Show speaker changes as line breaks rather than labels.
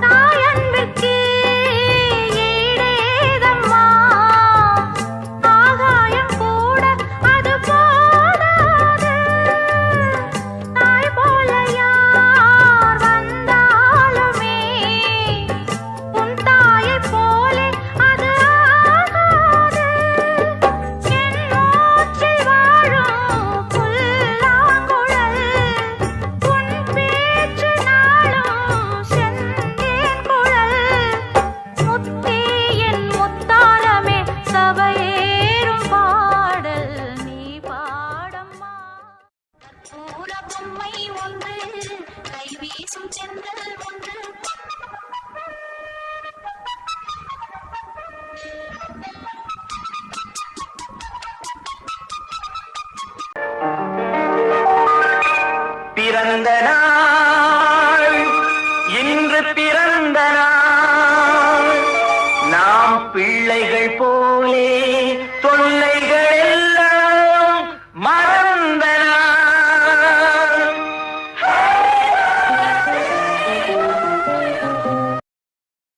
た。பொம்மை ஒன்று கை வீசும் செந்தல் ஒன்று.
பிறந்த நாள் இன்று பிறந்த நாள். நாம் பிள்ளைகள் போலே தொல்ல